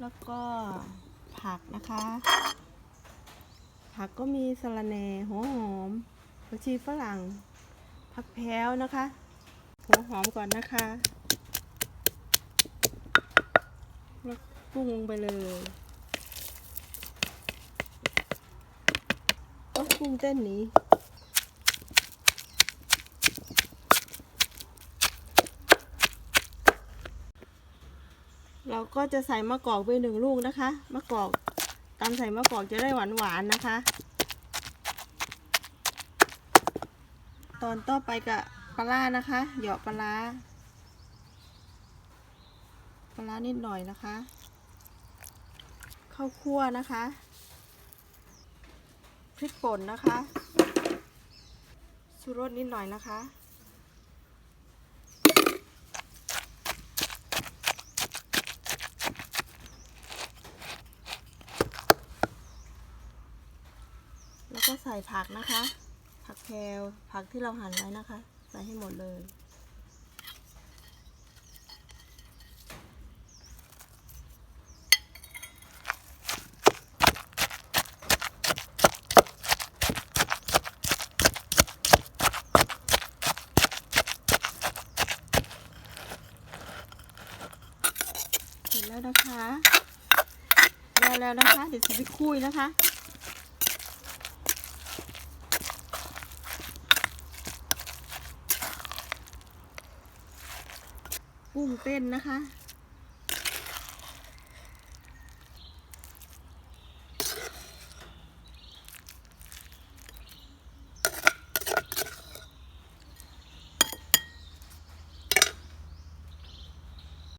แล้วก็ผักนะคะ ผักก็มีสะระแหน่หัวหอมผักชีฝรั่ง ผักแพรวนะคะ หัวหอมก่อนนะคะแล้วปรุงลงไปเลยก็ปรุงเต้นนี้ เราก็จะใส่มะกอกไปหนึ่งลูกนะคะ มะกอกตามใส่มะกอกจะได้หวานหวานๆนะคะ ตอนต่อไปกับปลาร้านะคะ เหยาะปลาร้าปลาร้านิดหน่อยนะคะ ข้าวคั่วนะคะ พริกป่นนะคะชูรสนิดหน่อยนะคะ ก็ใส่ผักนะคะ ผักแพรวผักที่เราหั่นไว้นะคะ ใส่ให้หมดเลย เสร็จแล้วนะคะได้แล้วนะคะ เดี๋ยวจะไปคุยนะคะ กุ้งเต้นนะคะ